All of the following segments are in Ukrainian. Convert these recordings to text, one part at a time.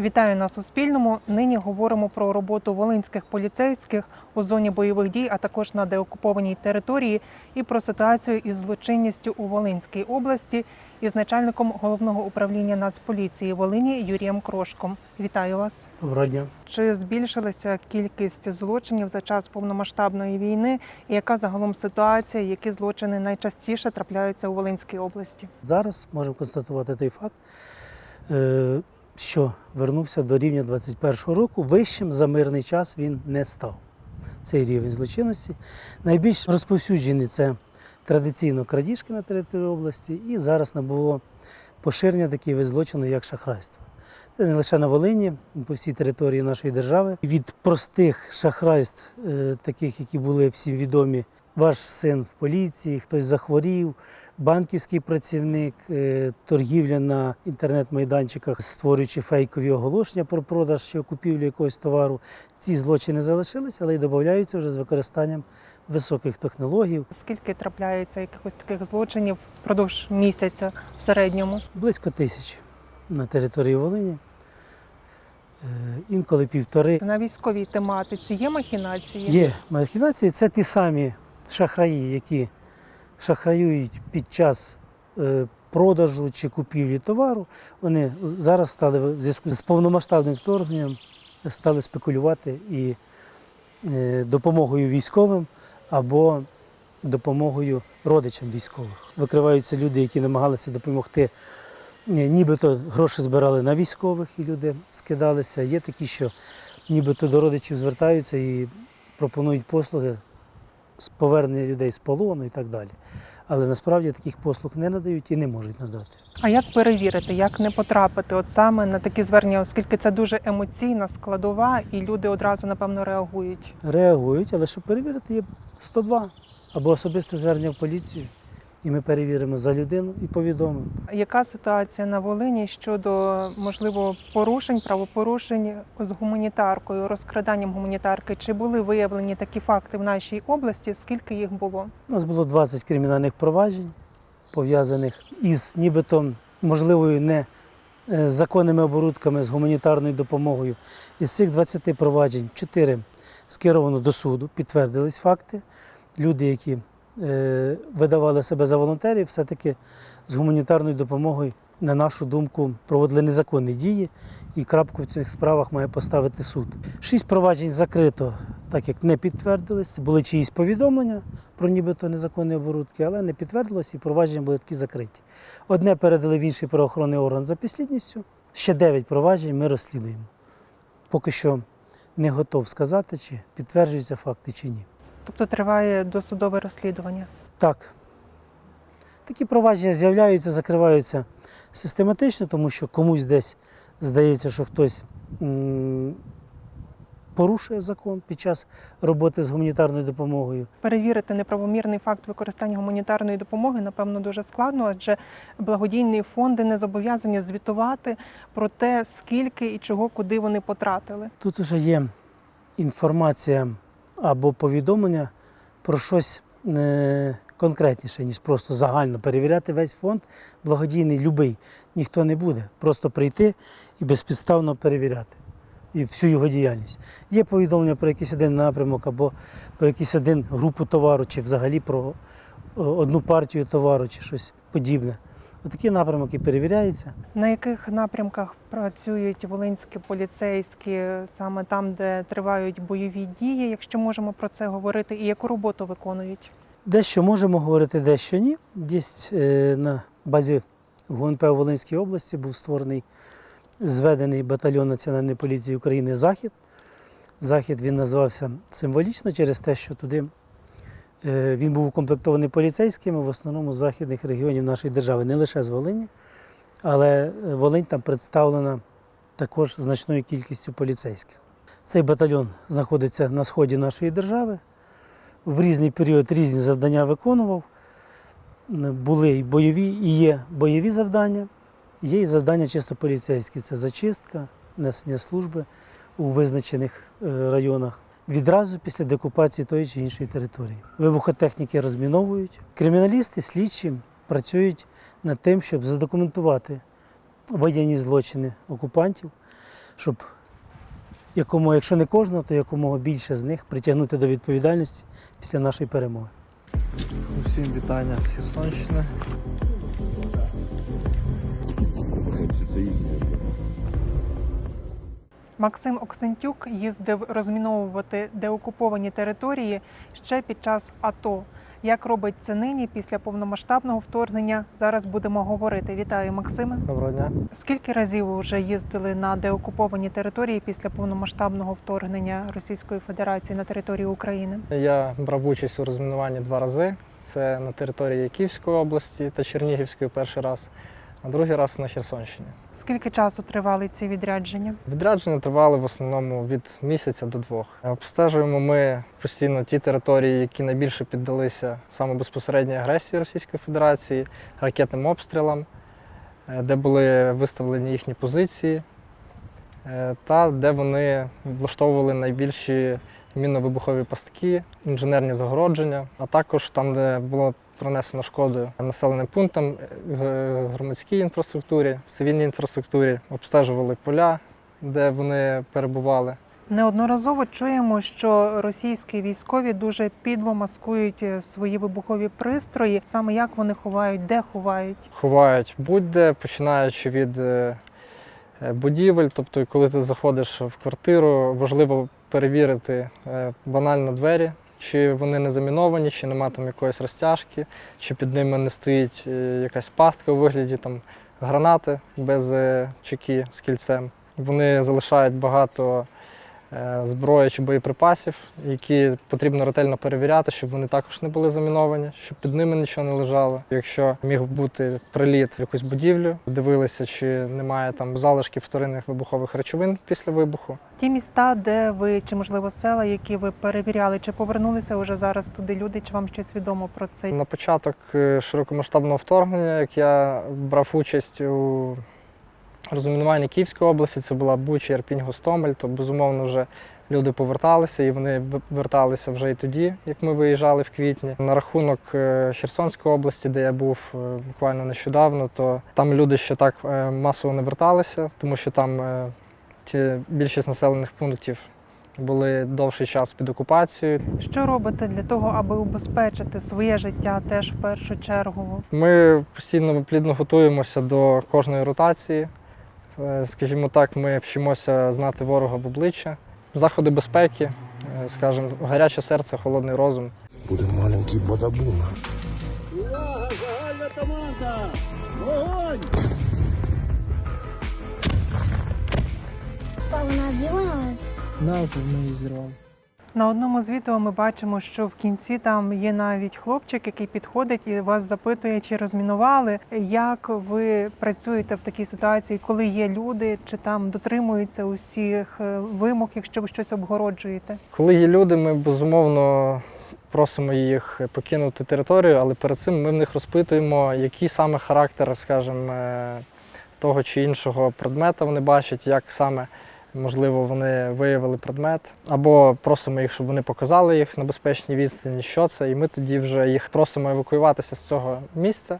Вітаю на Суспільному. Нині говоримо про роботу волинських поліцейських у зоні бойових дій, а також на деокупованій території, і про ситуацію із злочинністю у Волинській області із начальником головного управління Нацполіції Волині Юрієм Крошком. Вітаю вас. Доброго дня. Чи збільшилася кількість злочинів за час повномасштабної війни? І яка загалом ситуація, які злочини найчастіше трапляються у Волинській області? Зараз можемо констатувати той факт, е, що вернувся до рівня 21-го року. Вищим за мирний час він не став. Цей рівень злочинності. Найбільш розповсюджений це традиційно крадіжки на території області, і зараз набуло поширення таких вид злочину, як шахрайство. Це не лише на Волині, по всій території нашої держави. Від простих шахрайств, е, таких, які були всім відомі, ваш син в поліції, хтось захворів, банківський працівник, е, торгівля на інтернет-майданчиках, створюючи фейкові оголошення про продаж чи купівлю якогось товару. Ці злочини залишилися, але й додаються вже з використанням високих технологій. Скільки трапляється якихось таких злочинів впродовж місяця в середньому? Близько тисяч на території Волині. Е, Інколи півтори. На військовій тематиці є махінації? Є махінації, це ті самі шахраї, які шахраюють під час е, продажу чи купівлі товару. Вони зараз стали в зв'язку з повномасштабним вторгненням стали спекулювати і е, допомогою військовим або допомогою родичам військових. Викриваються люди, які намагалися допомогти. Нібито гроші збирали на військових, і люди скидалися. Є такі, що нібито до родичів звертаються і пропонують послуги повернення людей з полону і так далі. Але насправді таких послуг не надають і не можуть надати. А як перевірити, як не потрапити от саме на такі звернення, оскільки це дуже емоційна складова, і люди одразу напевно реагують? Реагують, але щоб перевірити, є 102 або особисте звернення в поліцію, і ми перевіримо за людину і повідомимо. Яка ситуація на Волині щодо можливо порушень, правопорушень з гуманітаркою, розкраданням гуманітарки? Чи були виявлені такі факти в нашій області? Скільки їх було? У нас було 20 кримінальних проваджень, пов'язаних із нібито можливою не е, законними оборудками з гуманітарною допомогою. Із цих 20 проваджень 4 скеровано до суду, підтвердились факти. Люди, які видавали себе за волонтерів, все-таки з гуманітарною допомогою, на нашу думку, проводили незаконні дії, і крапку в цих справах має поставити суд. Шість проваджень закрито, так як не підтвердились. Це були чиїсь повідомлення про нібито незаконні оборудки, але не підтвердилось, і провадження були такі закриті. Одне передали в інший правоохоронний орган за підслідністю. Ще дев'ять проваджень ми розслідуємо. Поки що не готов сказати, чи підтверджуються факти, чи ні. Тобто триває досудове розслідування. Так. Такі провадження з'являються, закриваються систематично, тому що комусь десь здається, що хтось порушує закон під час роботи з гуманітарною допомогою. Перевірити неправомірний факт використання гуманітарної допомоги, напевно, дуже складно, адже благодійні фонди не зобов'язані звітувати про те, скільки і чого, куди вони потратили. Тут вже є інформація або повідомлення про щось е, конкретніше, ніж просто загально перевіряти весь фонд благодійний, любий. Ніхто не буде. Просто прийти і безпідставно перевіряти і всю його діяльність. Є повідомлення про якийсь один напрямок або про якийсь один групу товару, чи взагалі про е, одну партію товару, чи щось подібне. Отакі напрямки перевіряються. На яких напрямках працюють волинські поліцейські саме там, де тривають бойові дії, якщо можемо про це говорити, і яку роботу виконують? Дещо можемо говорити, дещо ні. Десь е, на базі ГУНП у Волинській області був створений зведений батальйон Національної поліції України Захід. Захід він називався символічно через те, що туди він був укомплектований поліцейськими в основному з західних регіонів нашої держави, не лише з Волині, але е, Волинь там представлена також значною кількістю поліцейських. Цей батальйон знаходиться на сході нашої держави. В різний період різні завдання виконував. Були і бойові, і є бойові завдання, є і завдання чисто поліцейські. Це зачистка, несення служби у визначених е, районах відразу після декупації тої чи іншої території. Вибухотехніки розміновують. Криміналісти, слідчі працюють над тим, щоб задокументувати воєнні злочини окупантів, щоб якомога, якщо не кожного, то якомога більше з них притягнути до відповідальності після нашої перемоги. Усім вітання з Херсонщини. Максим Оксентюк їздив розміновувати деокуповані території ще під час АТО. Як робить це нині після повномасштабного вторгнення? Зараз будемо говорити. Вітаю, Максиме. Доброго дня. Скільки разів ви вже їздили на деокуповані території після повномасштабного вторгнення Російської Федерації на територію України? Я брав участь у розмінуванні два рази. Це на території Київської області та Чернігівської перший раз, а другий раз на Херсонщині. Скільки часу тривали ці відрядження? Відрядження тривали в основному від місяця до двох. Обстежуємо ми постійно ті території, які найбільше піддалися саме безпосередній агресії Російської Федерації, ракетним обстрілам, е, де були виставлені їхні позиції, е, та де вони влаштовували найбільші мінно-вибухові пастки, інженерні загородження, а також там, де було принесено шкоду населеним пунктам, е, громадській інфраструктурі, цивільній інфраструктурі, обстежували поля, де вони перебували. Неодноразово чуємо, що російські військові дуже підло маскують е, свої вибухові пристрої. Саме як вони ховають, де ховають. Ховають будь-де, починаючи від е, будівель. Тобто, коли ти заходиш в квартиру, важливо перевірити банально двері, чи вони не заміновані, чи нема там якоїсь розтяжки, чи під ними не стоїть е, якась пастка у вигляді там гранати без е, чеки з кільцем. Вони залишають багато зброї чи боєприпасів, які потрібно ретельно перевіряти, щоб вони також не були заміновані, щоб під ними нічого не лежало. Якщо міг бути приліт в якусь будівлю, дивилися, чи немає там залишків вторинних вибухових речовин після вибуху. Ті міста, де ви чи можливо села, які ви перевіряли, чи повернулися вже зараз туди люди, чи вам щось відомо про це? На початок е, широкомасштабного вторгнення, як я брав участь у розмінуванні Київської області, це була Буча, Ірпінь, Гостомель, то безумовно вже люди поверталися, і вони верталися вже і тоді, як ми виїжджали в квітні. На рахунок е, Херсонської області, де я був е, буквально нещодавно, то там люди ще так е, масово не верталися, тому що там ті більшість населених пунктів були довший час під окупацією. Що робите для того, аби убезпечити своє життя теж в першу чергу? Ми постійно плідно готуємося до кожної ротації. Е, Скажімо так, ми вчимося знати ворога в обличчя. Заходи безпеки, е, скажімо, гаряче серце, холодний розум. Буде маленький бадабун. Увага! Загальна команда! Вогонь! Папа, ми її зеленого? На одному з відео ми бачимо, що в кінці там є навіть хлопчик, який підходить і вас запитує, чи розмінували. Як ви працюєте в такій ситуації, коли є люди, чи там дотримуються усіх е, вимог, якщо ви щось обгороджуєте? Коли є люди, ми безумовно просимо їх покинути територію, але перед цим ми в них розпитуємо, який саме характер, скажімо, е, того чи іншого предмета вони бачать, як саме. Можливо, вони виявили предмет, або просимо їх, щоб вони показали їх на безпечній відстані, що це, і ми тоді вже їх просимо евакуюватися з цього місця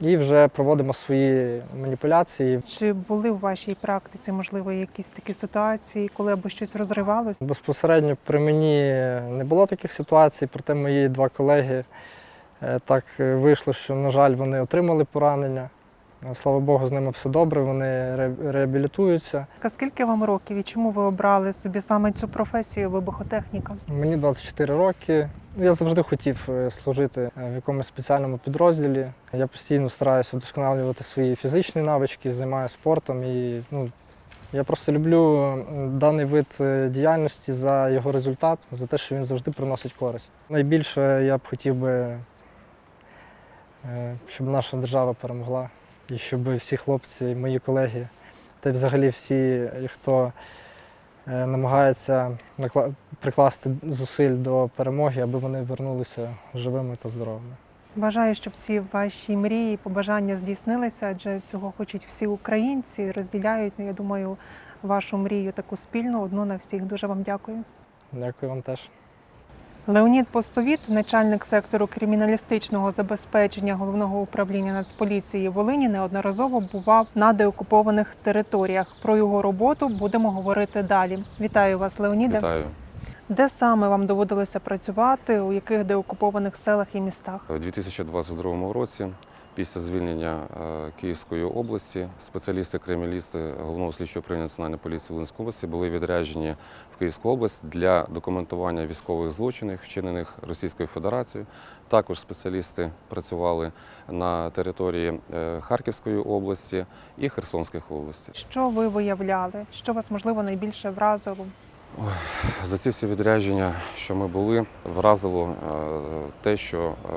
і вже проводимо свої маніпуляції. Чи були в вашій практиці, можливо, якісь такі ситуації, коли або щось розривалось? Безпосередньо при мені не було таких ситуацій, проте мої два колеги е, так е, вийшло, що, на жаль, вони отримали поранення. Слава Богу, з ними все добре, вони реабілітуються. А Скільки вам років і чому ви обрали собі саме цю професію вибухотехніка? Мені 24 роки. Я завжди хотів е, служити е, в якомусь спеціальному підрозділі. Я постійно стараюся вдосконалювати свої фізичні навички, займаюся спортом і ну, я просто люблю даний вид е, діяльності за його результат, за те, що він завжди приносить користь. Найбільше я б хотів би, щоб наша держава перемогла, і щоб всі хлопці, і мої колеги, та й взагалі всі, хто е, намагається прикласти зусиль до перемоги, аби вони вернулися живими та здоровими. Бажаю, щоб ці ваші мрії, побажання здійснилися, адже цього хочуть всі українці, розділяють, ну, я думаю, вашу мрію таку спільну, одну на всіх. Дуже вам дякую. Дякую вам теж. Леонід Постовіт, начальник сектору криміналістичного забезпечення головного управління Нацполіції Волині, неодноразово бував на деокупованих територіях. Про його роботу будемо говорити далі. Вітаю вас, Леоніде. Вітаю. Де саме вам доводилося працювати? У яких деокупованих селах і містах? У 2022 році, після звільнення е, Київської області, спеціалісти криміналісти головного слідчого управління Національної поліції Волинської області були відряджені в Київську область для документування військових злочинів, вчинених Російською Федерацією. Також спеціалісти працювали на території е, Харківської області і Херсонської області. Що ви виявляли? Що вас можливо найбільше вразило? За ці всі відрядження, що ми були, вразило е, те, що е,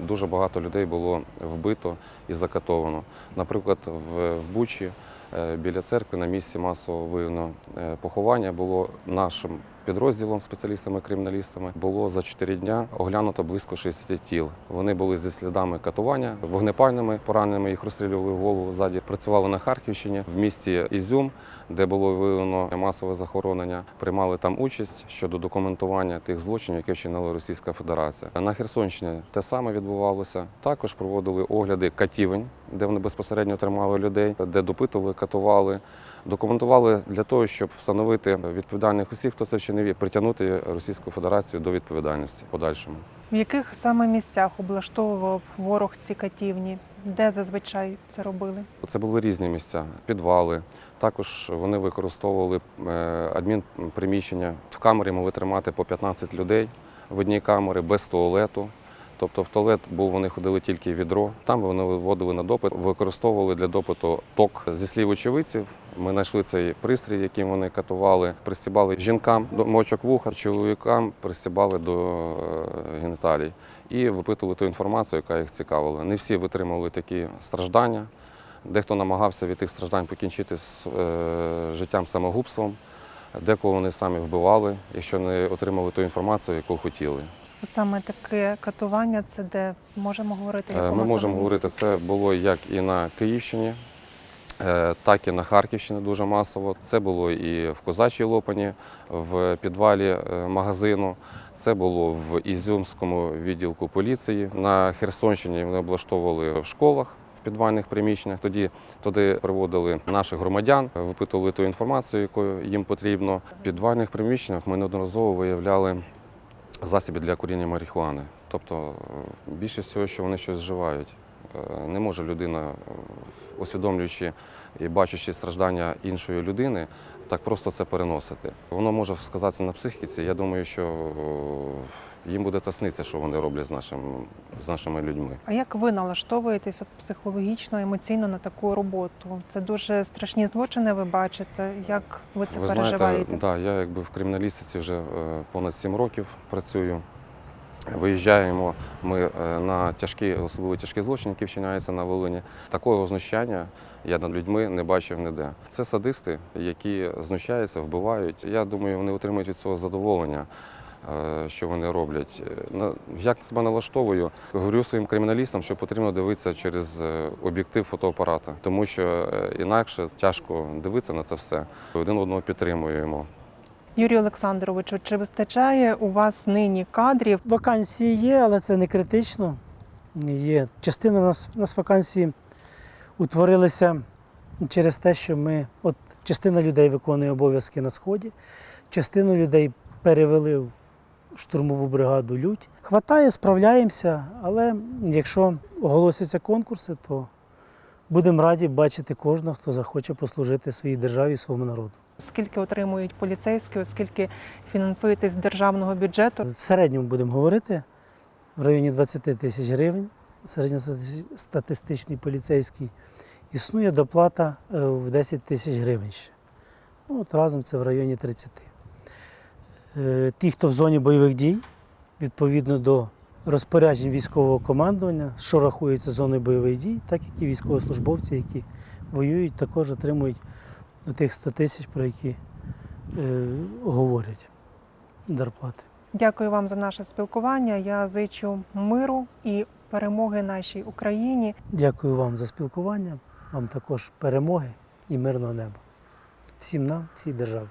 дуже багато людей було вбито і закатовано. Наприклад, в, Бучі е, біля церкви на місці масового виявлено е, поховання було нашим підрозділом, спеціалістами-криміналістами, було за 4 дня оглянуто близько 60 тіл. Вони були зі слідами катування, вогнепальними пораненими, їх розстрілювали в голову ззаді. Працювали на Харківщині в місті Ізюм, де було виявлено масове захоронення. Приймали там участь щодо документування тих злочинів, які вчинила Російська Федерація. На Херсонщині те саме відбувалося. Також проводили огляди катівень, де вони безпосередньо тримали людей, де допитували, катували. Документували для того, щоб встановити відповідальних осіб, хто це вчинив, і притягнути Російську Федерацію до відповідальності подальшому. В яких саме місцях облаштовував ворог ці катівні? Де зазвичай це робили? Це були різні місця, підвали. Також вони використовували е, адмінприміщення. В камері могли тримати по 15 людей в одній камері без туалету. Тобто в туалет був, вони ходили тільки відро. Там вони виводили на допит, використовували для допиту ток зі слів очевидців. Ми знайшли цей пристрій, яким вони катували, пристібали жінкам до мочок вуха, чоловікам пристібали до е, геніталій і випитували ту інформацію, яка їх цікавила. Не всі витримували такі страждання. Дехто намагався від тих страждань покінчити з е, життям самогубством, декого вони самі вбивали, якщо не отримали ту інформацію, яку хотіли. От саме таке катування, це де можемо говорити? Е, Ми можемо саме говорити, це було як і на Київщині, е, так і на Харківщині дуже масово. Це було і в Козачій Лопані, в підвалі е, магазину. Це було в Ізюмському відділку поліції. На Херсонщині вони облаштовували в школах. В підвальних приміщеннях тоді туди приводили наших громадян, випитували ту інформацію, яку їм потрібно. В підвальних приміщеннях ми неодноразово виявляли засоби для куріння марихуани. Тобто більше більшість всього, що вони щось вживають. Е, Не може людина, е, усвідомлюючи і бачачи страждання іншої людини, так просто це переносити. Воно може сказатися на психіці. Я думаю, що е, їм буде це сниться, що вони роблять з, нашим, з нашими людьми. А як ви налаштовуєтесь от психологічно, емоційно на таку роботу? Це дуже страшні злочини. Ви бачите. Як ви це Ви переживаєте? знаєте, да, я якби в криміналістиці вже е, понад сім років працюю. Виїжджаємо ми е, на тяжкі, особливо тяжкі злочини, які вчиняються на Волині. Такого знущання я над людьми не бачив ніде. Це садисти, які знущаються, вбивають. Я думаю, вони отримують від цього задоволення. е, Що вони роблять? Е, Як себе налаштовую? Говорю своїм криміналістам, що потрібно дивитися через об'єктив фотоапарата, тому що інакше тяжко дивитися на це все. Один одного підтримуємо. Юрію Олександровичу, чи вистачає у вас нині кадрів? Вакансії є, але це не критично. Є. Частина нас, нас вакансії утворилися через те, що ми, от частина людей виконує обов'язки на сході, частину людей перевели в штурмову бригаду Людь. Хватає, справляємося, але якщо оголосяться конкурси, то будемо раді бачити кожного, хто захоче послужити своїй державі своєму народу. Скільки отримують поліцейські, оскільки фінансуєтесь з державного бюджету? В середньому будемо говорити в районі 20 тисяч гривень. Середньостатистичний поліцейський. Існує доплата е, в 10 тисяч гривень ще. Ну, от разом це в районі 30. Е, Ті, хто в зоні бойових дій, відповідно до розпоряджень військового командування, що рахується зоною бойових дій, так як і військовослужбовці, які воюють, також отримують тих 100 тисяч, про які е, говорять зарплати. Дякую вам за наше спілкування. Я зичу миру і перемоги нашій Україні. Дякую вам за спілкування, вам також перемоги і мирного неба. Всім нам, всій державі.